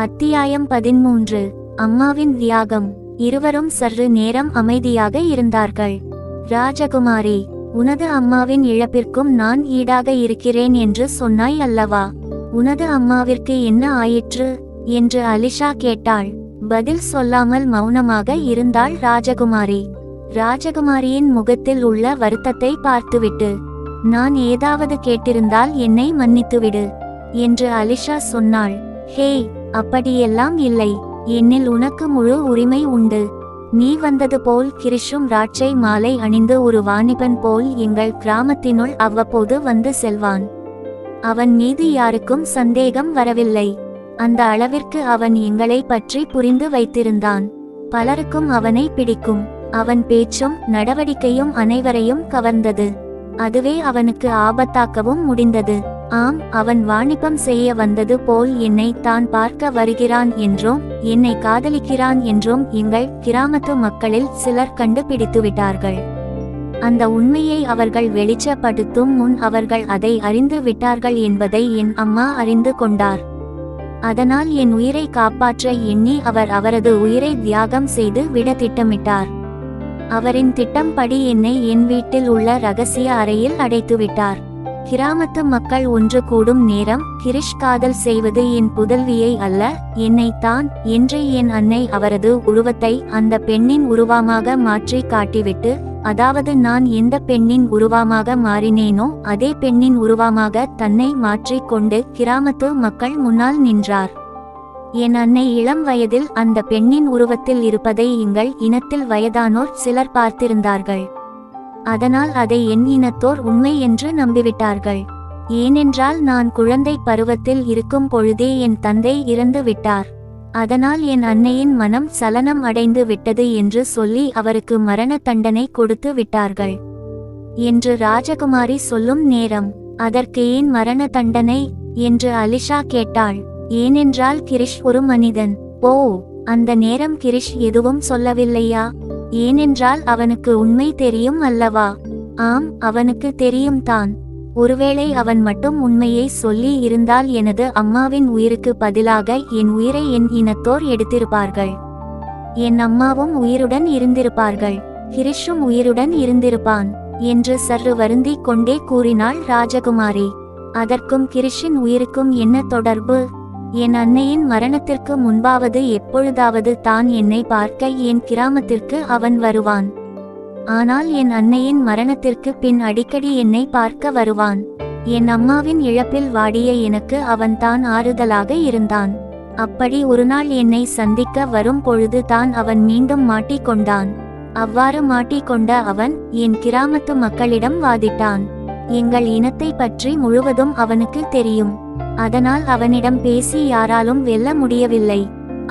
அத்தியாயம் பதிமூன்று அம்மாவின் தியாகம் இருவரும் சற்று நேரம் அமைதியாக இருந்தார்கள். ராஜகுமாரி உனது அம்மாவின் இழப்பிற்கும் நான் ஈடாக இருக்கிறேன் என்று சொன்னாய் அல்லவா? உனது அம்மாவிற்கு என்ன ஆயிற்று? என்று அலிஷா கேட்டாள். பதில் சொல்லாமல் மௌனமாக இருந்தாள் ராஜகுமாரி. ராஜகுமாரியின் முகத்தில் உள்ள வருத்தத்தை பார்த்துவிட்டு நான் ஏதாவது கேட்டிருந்தால் என்னை மன்னித்துவிடு என்று அலிஷா சொன்னாள். ஹே அப்படியெல்லாம் இல்லை. என்னில் உனக்கு முழு உரிமை உண்டு. நீ வந்தது போல் கிரிஷும் ராட்சை மாலை அணிந்து ஒரு வாணிபன் போல் எங்கள் கிராமத்தினுள் அவ்வப்போது வந்து செல்வான். அவன் மீது யாருக்கும் சந்தேகம் வரவில்லை. அந்த அளவிற்கு அவன் எங்களை பற்றி புரிந்து வைத்திருந்தான். பலருக்கும் அவனை பிடிக்கும். அவன் பேச்சும் நடவடிக்கையும் அனைவரையும் கவர்ந்தது. அதுவே அவனுக்கு ஆபத்தாக்கவும் முடிந்தது. ஆம் அவன் வாணிபம் செய்ய வந்தது போல் என்னை தான் பார்க்க வருகிறான் என்றும் என்னை காதலிக்கிறான் என்றும் எங்கள் கிராமத்து மக்களில் சிலர் கண்டுபிடித்து விட்டார்கள் அந்த உண்மையை அவர்கள் வெளிச்சப்படுத்தும் முன் அவர்கள் அதை அறிந்து விட்டார்கள் என்பதை என் அம்மா அறிந்து கொண்டார். அதனால் என் உயிரை காப்பாற்ற எண்ணி அவர் அவரது உயிரை தியாகம் செய்து விட திட்டமிட்டார். அவரின் திட்டம்படி என்னை என் வீட்டில் உள்ள ரகசிய அறையில் அடைத்துவிட்டார். கிராமத்து மக்கள் ஒன்று கூடும் நேரம் கிரிஷ் காதல் செய்வது என் புதல்வியை அல்ல என்னைத்தான் என்று என் அன்னை அவரது உருவத்தை அந்த பெண்ணின் உருவமாக மாற்றி காட்டிவிட்டு அதாவது நான் எந்த பெண்ணின் உருவமாக மாறினேனோ அதே பெண்ணின் உருவமாக தன்னை மாற்றிக்கொண்டு கிராமத்து மக்கள் முன்னால் நின்றார். என் அன்னை இளம் வயதில் அந்த பெண்ணின் உருவத்தில் இருப்பதை எங்கள் இனத்தில் வயதானோர் சிலர் பார்த்திருந்தார்கள். அதனால் அதை என் இனத்தோர் உண்மை என்று நம்பிவிட்டார்கள். ஏனென்றால் நான் குழந்தை பருவத்தில் இருக்கும் பொழுதே என் தந்தை இறந்து விட்டார். அதனால் என் அன்னையின் மனம் சலனம் அடைந்து விட்டது என்று சொல்லி அவருக்கு மரண தண்டனை கொடுத்து விட்டார்கள். என்று ராஜகுமாரி சொல்லும் நேரம் அதற்கு ஏன் மரண தண்டனை? என்று அலிஷா கேட்டாள். ஏனென்றால் கிரிஷ் ஒரு மனிதன். ஓ அந்த நேரம் கிரிஷ் எதுவும் சொல்லவில்லையா? ஏனென்றால் அவனுக்கு உண்மை தெரியும் அல்லவா? ஆம் அவனுக்கு தெரியும் தான். ஒருவேளை அவன் மட்டும் உண்மையை சொல்லி இருந்தால் எனது அம்மாவின் உயிருக்கு பதிலாக என் உயிரை என் இனத்தோர் எடுத்திருப்பார்கள். என் அம்மாவும் உயிருடன் இருந்திருப்பார்கள். ஹிரிஷும் உயிருடன் இருந்திருப்பான் என்று சற்று வருந்திக் கொண்டே கூறினாள் ராஜகுமாரி. அதற்கும் கிரிஷின் உயிருக்கும் என்ன தொடர்பு? என் அன்னையின் மரணத்திற்கு முன்பாவது எப்பொழுதாவது தான் என்னை பார்க்க என் கிராமத்திற்கு அவன் வருவான். ஆனால் என் அன்னையின் மரணத்திற்கு பின் அடிக்கடி என்னை பார்க்க வருவான். என் அம்மாவின் இழப்பில் வாடிய எனக்கு அவன்தான் ஆறுதலாக இருந்தான். அப்படி ஒருநாள் என்னை சந்திக்க வரும் பொழுது தான் அவன் மீண்டும் மாட்டிக்கொண்டான் அவ்வாறு மாட்டிக்கொண்ட அவன் என் கிராமத்து மக்களிடம் வாதிட்டான். எங்கள் இனத்தை பற்றி முழுவதும் அவனுக்கு தெரியும். அதனால் அவனிடம் பேசி யாராலும் வெல்ல முடியவில்லை.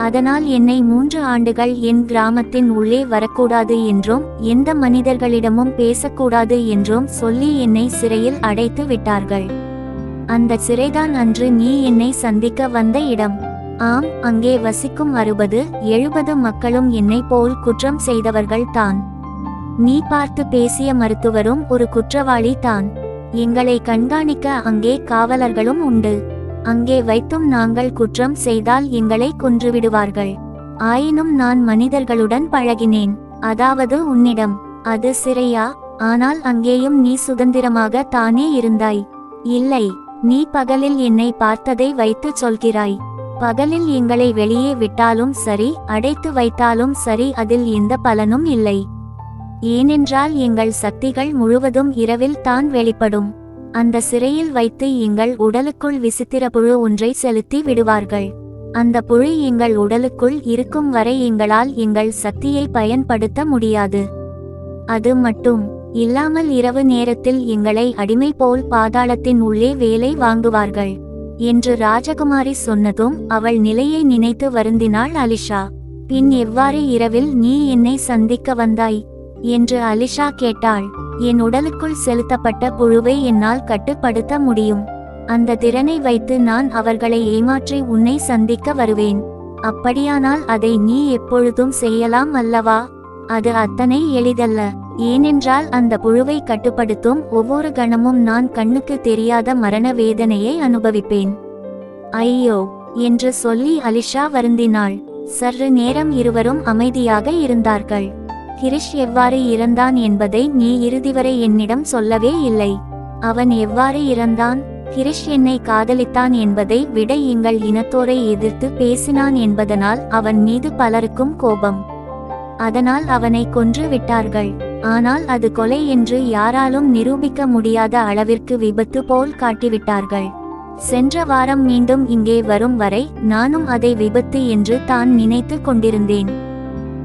அதனால் என்னை மூன்று ஆண்டுகள் என் கிராமத்தின் உள்ளே வரக்கூடாது என்றும் எந்த மனிதர்களிடமும் பேசக்கூடாது என்றும் சொல்லி என்னை சிறையில் அடைத்து விட்டார்கள். அந்த சிறைதான் அன்று நீ என்னை சந்திக்க வந்த இடம். ஆம் அங்கே வசிக்கும் அறுபது எழுபது மக்களும் என்னை போல் குற்றம் செய்தவர்கள் தான். நீ பார்த்து பேசிய மருத்துவரும் ஒரு குற்றவாளி தான். எங்களை கண்காணிக்க அங்கே காவலர்களும் உண்டு. அங்கே வைத்தும் நாங்கள் குற்றம் செய்தால் எங்களை கொன்றுவிடுவார்கள். ஆயினும் நான் மனிதர்களுடன் பழகினேன். அதாவது உன்னிடம் அது சிறையா? ஆனால் அங்கேயும் நீ சுதந்திரமாக தானே இருந்தாய். இல்லை நீ பகலில் என்னை பார்த்ததை வைத்து சொல்கிறாய். பகலில் எங்களை வெளியே விட்டாலும் சரி அடைத்து வைத்தாலும் சரி அதில் எந்த பலனும் இல்லை. ஏனென்றால் எங்கள் சக்திகள் முழுவதும் இரவில் தான் வெளிப்படும். அந்த சிறையில் வைத்து எங்கள் உடலுக்குள் விசித்திர புழு ஒன்றை செலுத்தி விடுவார்கள். அந்த புழு எங்கள் உடலுக்குள் இருக்கும் வரை எங்களால் எங்கள் சக்தியை பயன்படுத்த முடியாது. அது மட்டும் இல்லாமல் இரவு நேரத்தில் எங்களை அடிமை போல் பாதாளத்தின் உள்ளே வேலை வாங்குவார்கள். என்று ராஜகுமாரி சொன்னதும் அவள் நிலையை நினைத்து வருந்தினாள் அலிஷா. பின் எவ்வாறு இரவில் நீ என்னை சந்திக்க வந்தாய்? என்று அலிஷா கேட்டாள். என் உடலுக்குள் செலுத்தப்பட்ட புழுவை என்னால் கட்டுப்படுத்த முடியும். அந்த திறனை வைத்து நான் அவர்களை ஏமாற்றி உன்னை சந்திக்க வருவேன். அப்படியானால் அதை நீ எப்பொழுதும் செய்யலாம் அல்லவா? அது அத்தனை எளிதல்ல. ஏனென்றால் அந்த புழுவை கட்டுப்படுத்தும் ஒவ்வொரு கணமும் நான் கண்ணுக்கு தெரியாத மரண வேதனையை அனுபவிப்பேன். ஐயோ! என்று சொல்லி அலிஷா வருந்தினாள். சற்று நேரம் இருவரும் அமைதியாக இருந்தார்கள். கிரிஷ் எவ்வாறு இறந்தான் என்பதை நீ இறுதி வரை என்னிடம் சொல்லவே இல்லை. அவன் எவ்வாறு இறந்தான்? கிரிஷ் என்னை காதலித்தான் என்பதை விட எங்கள் இனத்தோரை எதிர்த்து பேசினான் என்பதனால் அவன் மீது பலருக்கும் கோபம். அதனால் அவனை கொன்று விட்டார்கள். ஆனால் அது கொலை என்று யாராலும் நிரூபிக்க முடியாத அளவிற்கு விபத்து போல் காட்டிவிட்டார்கள். சென்ற வாரம் மீண்டும் இங்கே வரும் வரை நானும் அதை விபத்து என்று தான் நினைத்து கொண்டிருந்தேன்.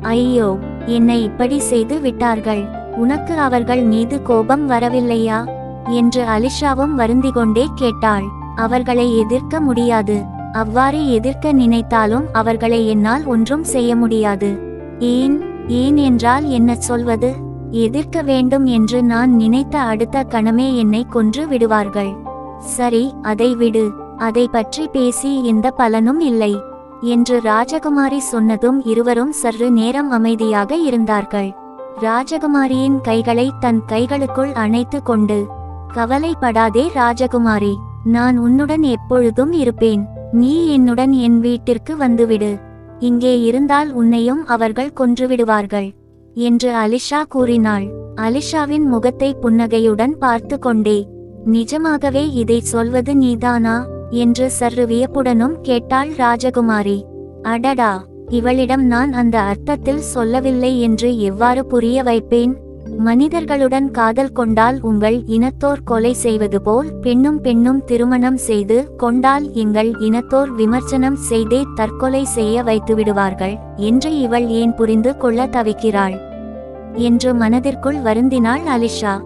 ஐயோ! என்னை இப்படி செய்து விட்டார்கள். உனக்கு அவர்கள் மீது கோபம் வரவில்லையா? என்று அலிஷாவும் வருந்திகொண்டே கேட்டாள். அவர்களை எதிர்க்க முடியாது. அவ்வாறு எதிர்க்க நினைத்தாலும் அவர்களை என்னால் ஒன்றும் செய்ய முடியாது. ஏன் ஏன் என்றால் என்ன சொல்வது? எதிர்க்க வேண்டும் என்று நான் நினைத்த அடுத்த கணமே என்னை கொன்று விடுவார்கள். சரி அதை விடு. அதை பற்றி பேசி எந்த பலனும் இல்லை. என்று ராஜகுமாரி சொன்னதும் இருவரும் சற்று நேரம் அமைதியாக இருந்தார்கள். ராஜகுமாரியின் கைகளை தன் கைகளுக்குள் அணைத்து கொண்டு கவலைப்படாதே ராஜகுமாரி நான் உன்னுடன் எப்பொழுதும் இருப்பேன். நீ என்னுடன் என் வீட்டிற்கு வந்துவிடு. இங்கே இருந்தால் உன்னையும் அவர்கள் கொன்றுவிடுவார்கள் என்று அலிஷா கூறினாள். அலிஷாவின் முகத்தை புன்னகையுடன் பார்த்து கொண்டே நிஜமாகவே இதை சொல்வது நீதானா? என்று சற்று வியப்புடனும் கேட்டாள் ராஜகுமாரி. அடடா இவளிடம் நான் அந்த அர்த்தத்தில் சொல்லவில்லை என்று எவ்வாறு புரிய வைப்பேன்? மனிதர்களுடன் காதல் கொண்டால் உங்கள் இனத்தோர் கொலை செய்வது போல் பெண்ணும் பெண்ணும் திருமணம் செய்து கொண்டால் எங்கள் இனத்தோர் விமர்சனம் செய்தே தற்கொலை செய்ய வைத்துவிடுவார்கள் என்று இவள் ஏன் புரிந்து கொள்ள தவிக்கிறாள்? என்று மனதிற்குள் வருந்தினாள் அலிஷா.